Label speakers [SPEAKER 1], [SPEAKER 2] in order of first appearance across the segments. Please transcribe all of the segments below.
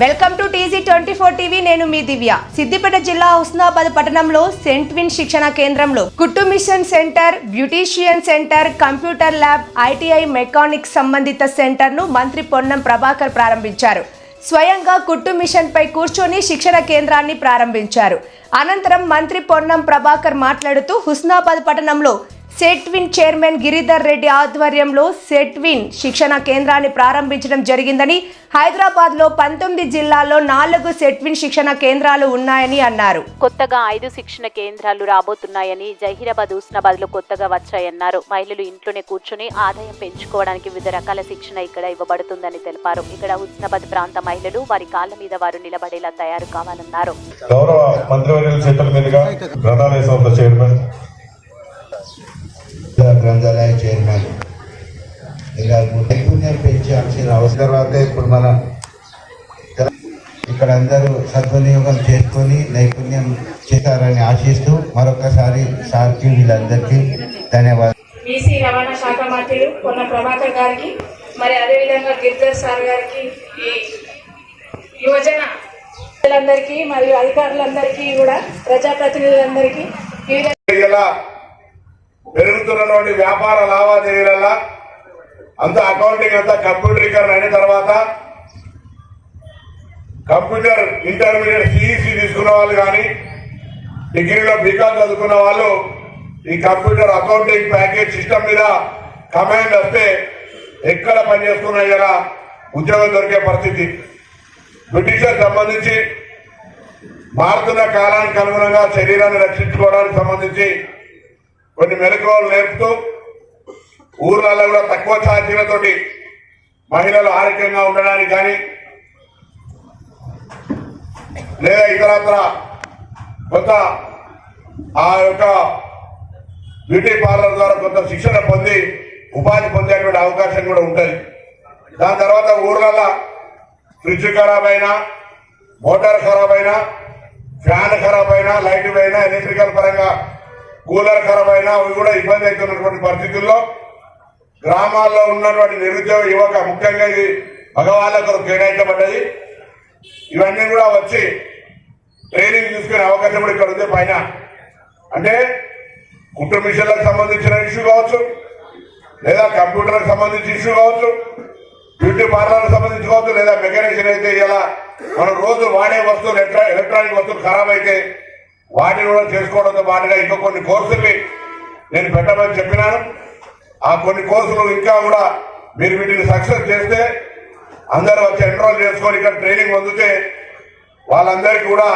[SPEAKER 1] Welcome to TG twenty four TV. నేను మీ దివ్య. సిద్దిపేట జిల్లా హుస్నాబాద్ పట్టణంలో సెంట్ విన్ శిక్షణ కేంద్రంలో కుట్టు machine centre beautician centre computer lab ITI mechanics సంబంధిత సెంటర్ను మంత్రి పొన్నం ప్రభాకర్ ప్రారంభించారు. స్వయంగా కుట్టు మిషన్ పై కూర్చొని శిక్షణ కేంద్రాన్ని ప్రారంభించారు. అనంతరం మంత్రి పొన్నం ప్రభాకర్ మాట్లాడుతూ హుస్నాబాద్ పట్టణంలో సెట్విన్ చైర్మన్ గిరిధర్ రెడ్డి ఆధ్వర్యంలో సెట్విన్ శిక్షణ కేంద్రాన్ని ప్రారంభించడం జరిగిందని హైదరాబాద్లో పంతొమ్మిది జిల్లాల్లో నాలుగు సెట్విన్ శిక్షణ కేంద్రాలు ఉన్నాయని అన్నారు.
[SPEAKER 2] కొత్తగా ఐదు శిక్షణ కేంద్రాలు రాబోతున్నాయని జహీరాబాద్ హుస్నాబాద్లో కొత్తగా వచ్చాయన్నారు. మహిళలు ఇంట్లోనే కూర్చుని ఆదాయం పెంచుకోవడానికి వివిధ రకాల శిక్షణ ఇక్కడ ఇవ్వబడుతుందని తెలిపారు. ఇక్కడ హుస్నాబాద్ ప్రాంత మహిళలు వారి కాళ్ళ మీద వారు నిలబడేలా తయారు కావాలన్నారు.
[SPEAKER 3] గౌరవ మంత్రివర్యుల చేతుల మీదుగా గ్రంథాలయ
[SPEAKER 4] గ్రంథాలయ చైర్మన్. ఇలా నైపుణ్యం పెంచాల్సిన అవసరం. తర్వాత ఇప్పుడు మన ఇక్కడ అందరూ సద్వినియోగం చేసుకొని నైపుణ్యం చేస్తారని ఆశిస్తూ మరొకసారి సార్కి వీళ్ళందరికీ ధన్యవాదాలు.
[SPEAKER 5] బీసీ రవాణా శాఖ మంత్రులు కొన్న ప్రభాకర్ గారికి మరి అదేవిధంగా గిరిధర్ సార్ గారికి ఈ యువజన ప్రజలందరికీ మరియు అధికారులందరికీ కూడా ప్రజాప్రతినిధులందరికీ వివిధ
[SPEAKER 3] పెరుగుతున్నటువంటి వ్యాపార లావాదేవీల అంత అకౌంటింగ్ అంతా కంప్యూటరీకరణ అయిన తర్వాత కంప్యూటర్ ఇంటర్మీడియట్ సిఈసి తీసుకున్న వాళ్ళు కానీ డిగ్రీలో బీకామ్ చదువుకున్న వాళ్ళు ఈ కంప్యూటర్ అకౌంటింగ్ ప్యాకేజ్ సిస్టమ్ మీద కమాండ్ వస్తే ఎక్కడ పనిచేసుకున్నా ఇలా ఉద్యోగం దొరికే పరిస్థితి. బ్రిటిషర్ సంబంధించి మారుతున్న కాలానికి అనుగుణంగా శరీరాన్ని రక్షించుకోవడానికి సంబంధించి కొన్ని మెలకువలు నేర్పుతూ ఊర్లలో కూడా తక్కువ ఛార్జీలతోటి మహిళలు ఆరోగ్యంగా ఉండడానికి కానీ లేదా ఇతరత్ర కొంత ఆ యొక్క బ్యూటీ పార్లర్ ద్వారా కొంత శిక్షణ పొంది ఉపాధి పొందేటువంటి అవకాశం కూడా ఉంటుంది. దాని తర్వాత ఊర్లలో ఫ్రిడ్జ్ ఖరాబ్ అయినా మోటార్ ఖరాబ్ అయినా ఫ్యాన్ ఖరాబ్ అయినా లైట్ అయినా ఎలక్ట్రికల్ పరంగా కూలర్ ఖరాబ్ అయినా అవి కూడా ఇబ్బంది అవుతున్నటువంటి పరిస్థితుల్లో గ్రామాల్లో ఉన్నటువంటి నిరుద్యోగ యువక ముఖ్యంగా ఇది మగవాళ్ళ కొరకు కేటాయించబడ్డది. ఇవన్నీ కూడా వచ్చి ట్రైనింగ్ తీసుకునే అవకాశం కూడా ఇక్కడ ఉంది పైన. అంటే కుటుంబ మిషన్లకు సంబంధించిన ఇష్యూ కావచ్చు లేదా కంప్యూటర్కి సంబంధించిన ఇష్యూ కావచ్చు బ్యూటీ పార్లర్కి సంబంధించి కావచ్చు లేదా మెకానిక్స్ అయితే ఇలా మనం రోజు వాడే వస్తువులు ఎలక్ట్రా- ఎలక్ట్రానిక్ వస్తువులు ఖరాబ్ అయితే వాటిని కూడా చేసుకోవడంతో పాటుగా ఇంకా కొన్ని కోర్సుల్ని నేను పెట్టమని చెప్పినాను. ఆ కొన్ని కోర్సులు ఇంకా కూడా మీరు వీటిని సక్సెస్ చేస్తే అందరూ వచ్చి ఎన్రోల్ చేసుకొని ఇక్కడ ట్రైనింగ్ పొందితే వాళ్ళందరికీ కూడా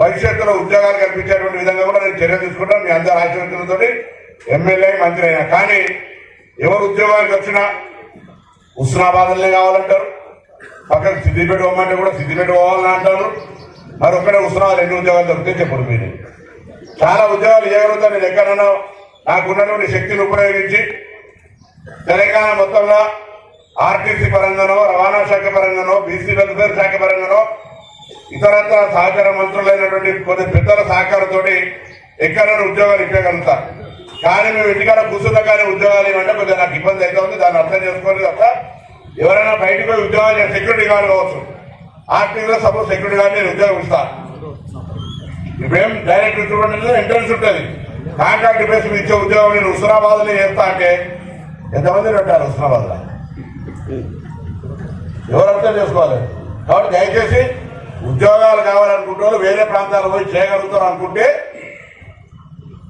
[SPEAKER 3] భవిష్యత్తులో ఉద్యోగాలు కల్పించేటువంటి విధంగా కూడా నేను చర్య తీసుకుంటాను మీ అందరి ఆశీర్వచనంతో ఎమ్మెల్యే మంత్రి అయినా కానీ ఎవరు ఉద్యోగానికి వచ్చినా హుస్నాబాద్లే కావాలంటారు. పక్కన సిద్దిపేట పోమంటే కూడా సిద్దిపేట పోవాలని అంటారు. మరి ఒక్కడే వస్తున్నావు ఎన్ని ఉద్యోగాలు దొరికితే చెప్పండి మీరు. చాలా ఉద్యోగాలు చేయగలుగుతాను నేను ఎక్కడన్నా నాకున్నటువంటి శక్తిని ఉపయోగించి తెలంగాణ మొత్తంలో ఆర్టీసీ పరంగానో రవాణా శాఖ పరంగానో బీసీ వెల్ఫేర్ శాఖ పరంగానో ఇతరత్ర సహకార మంత్రులైనటువంటి కొన్ని పెద్దల సహకారంతో ఎక్కడైనా ఉద్యోగాలు ఇప్పగలుగుతారు కానీ మేము ఇంటికాడ కూర్చున్న కానీ ఉద్యోగాలు ఏమంటే కొద్దిగా నాకు ఇబ్బంది అయితే ఉంది దాన్ని అర్థం చేసుకోవాలి తప్ప ఎవరైనా బయటకు పోయి ఉద్యోగాలు సెక్యూరిటీ గార్డు కావచ్చు. ఆర్టీసీలో సపోజ్ సెక్యూరిటీ గార్డ్ నేను ఉద్యోగం ఇస్తాను ఇప్పుడేం డైరెక్ట్ రిక్రూట్మెంట్ ఎంట్రన్స్ ఉంటుంది. కాంట్రాక్ట్ బేస్ మీద ఇచ్చే ఉద్యోగం నేను హుస్నాబాద్లో చేస్తా అంటే ఎంతమంది పెట్టారు హుస్నాబాద్లో? ఎవరు అర్థం చేసుకోవాలి? కాబట్టి దయచేసి ఉద్యోగాలు కావాలనుకుంటే వాళ్ళు వేరే ప్రాంతాలకు పోయి చేయగలుగుతారు అనుకుంటే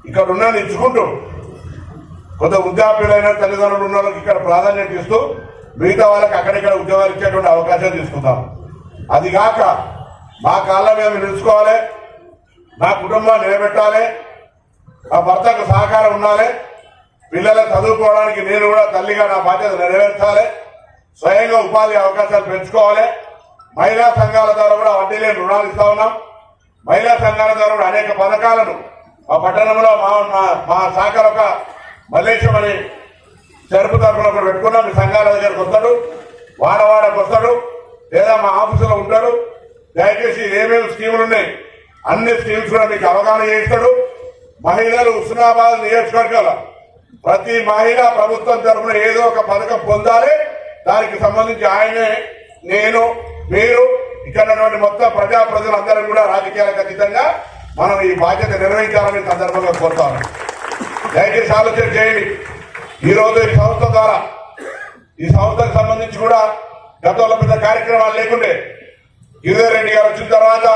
[SPEAKER 3] ఇక్కడ ఉన్న ఇచ్చుకుంటూ కొంత వృద్ధాప్యులైన తల్లిదండ్రులు ఉన్న వాళ్ళకి ఇక్కడ ప్రాధాన్యత ఇస్తూ మిగతా వాళ్ళకి అక్కడిక్కడ ఉద్యోగాలు ఇచ్చేటువంటి అవకాశం తీసుకుందాం. అది కాక మా కాళ్ళ మేము నిలుచుకోవాలి. నా కుటుంబాన్ని నిలబెట్టాలి. నా భర్తకు సహకారం ఉండాలి. పిల్లలు చదువుకోవడానికి నేను కూడా తల్లిగా నా బాధ్యత నెరవేర్చాలి. స్వయంగా ఉపాధి అవకాశాలు పెంచుకోవాలి. మహిళా సంఘాల ద్వారా కూడా వడ్డీ లేని రుణాలు ఇస్తా ఉన్నాం. మహిళా సంఘాల ద్వారా కూడా అనేక పథకాలను మా పట్టణంలో మా మా- మా ఒక మల్లేశం అని చెరుపు తరపున కూడా పెట్టుకున్నాం. మీ సంఘాల దగ్గరకు వస్తాడు. వాడవాడకు వస్తాడు. లేదా మా ఆఫీసులో ఉంటాడు దయచేసి ఏమేమి స్కీములు ఉన్నాయి అన్ని స్కీమ్స్ కూడా మీకు అవగాహన చేస్తాడు మహిళలు హుస్నాబాద్ నియోజకవర్గాల ప్రతి మహిళ ప్రభుత్వం తరఫున ఏదో ఒక పథకం పొందాలి. దానికి సంబంధించి ఆయనే నేను మీరు ఇక్కడ మొత్తం ప్రజా ప్రజలందరూ కూడా రాజకీయాలకు అతీతంగా మనం ఈ బాధ్యత నిర్వహించాలని సందర్భంగా కోరుతాను దయచేసి ఆలోచన చేయండి. ఈ ఈ సంస్థ ద్వారా ఈ సంస్థకు సంబంధించి కూడా గతంలో కార్యక్రమాలు లేకుండే. గిరిధర్ రెడ్డి గారు వచ్చిన తర్వాత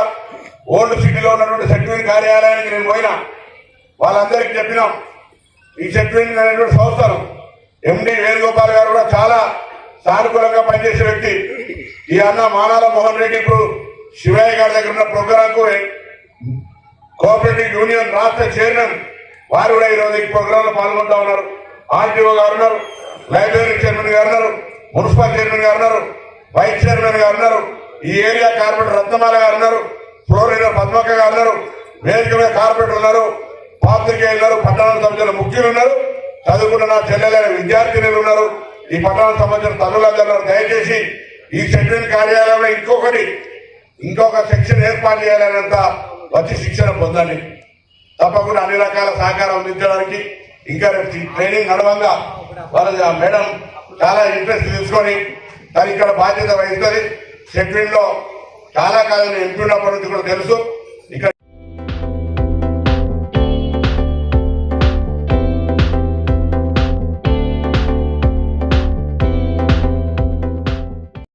[SPEAKER 3] ఓల్డ్ సిటీలో ఉన్నటువంటి సెక్రటరీ కార్యాలయానికి నేను పోయినా. వాళ్ళందరికీ చెప్పినాం. ఈ సెక్రటరీ అనేటువంటి సంస్థను ఎండి వేణుగోపాల్ గారు కూడా చాలా సానుకూలంగా పనిచేసే వ్యక్తి. ఈ అన్న మానాల మోహన్ రెడ్డి ఇప్పుడు శివయ్య గారి దగ్గర ఉన్న ప్రోగ్రాం కు కోఆపరేటివ్ యూనియన్ రాష్ట్ర చైర్మన్ వారు కూడా ఈరోజు ఈ ప్రోగ్రామ్లో పాల్గొంటా ఉన్నారు. ఆర్టీఓ గారు ఉన్నారు. లైబ్రరీ చైర్మన్ గారు ఉన్నారు. మున్సిపల్ చైర్మన్ గారు ఉన్నారు. వైస్ చైర్మన్ గారు ఉన్నారు. ఈ ఏరియా కార్పొరేటర్ రత్నమాల గారు ఉన్నారు. ఫ్లోర్ లీడర్ పద్మక్క గారు ఉన్నారు. వేదిక మీద కార్పొరేటర్ ఉన్నారు. పాత్రికేయులు పట్టణాల సంబంధించిన ముఖ్యులు ఉన్నారు. చదువుకున్న నా చెల్లెలైన విద్యార్థినులు ఉన్నారు. ఈ పట్టణానికి సంబంధించిన తల్లులందరూ దయచేసి ఈ సెక్రటరీ కార్యాలయంలో ఇంకొకటి ఇంకొక సెక్షన్ ఏర్పాటు చేయాలనేంత వచ్చి శిక్షణ పొందండి. తప్పకుండా అన్ని రకాల సహకారం అందించడానికి ఇంకా ట్రైనింగ్ నడవంగా వాళ్ళ మేడం చాలా ఇంట్రెస్ట్ తీసుకొని తను ఇక్కడ బాధ్యత వహిస్తుంది సెక్రటరీలో చాలా కాలం ఎంపీ ఉన్నప్పటి నుంచి కూడా తెలుసు.